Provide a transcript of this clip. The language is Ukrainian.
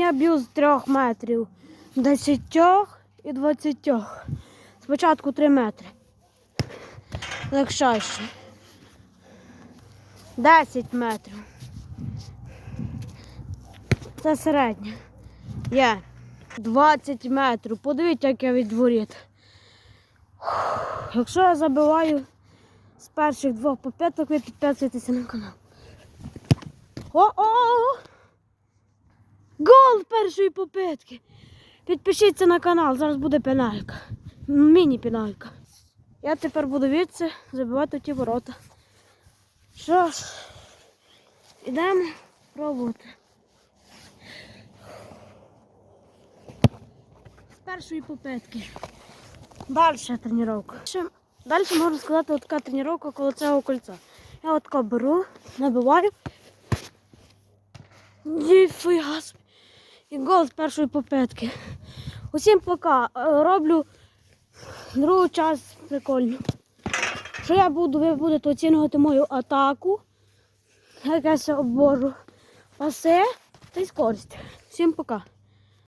я б'ю з 3 метрів, 10 і 20. Спочатку 3 метри. Легшайше. 10 метрів. Це середнє. Є. 20 метрів. Подивіться, як я від воріт. Якщо я забиваю з перших двох попиток, ви підписуєтеся на канал. О-о! Першої попитки! Підпишіться на канал, зараз буде пеналька. Міні-пеналька. Я тепер буду відси забивати ті ворота. Що ж, ідемо пробувати. З першої попитки. Далі тренування. Далі можна сказати, от така тренування коло цього кольця. Я от беру, набиваю. Ніфіга собі. І гол з першої попитки. Усім пока. Е, Роблю другу час прикольно. Що я буду, ви будете оцінювати мою атаку. Як я себе обвожу. Пасе та й скорість. Всім пока.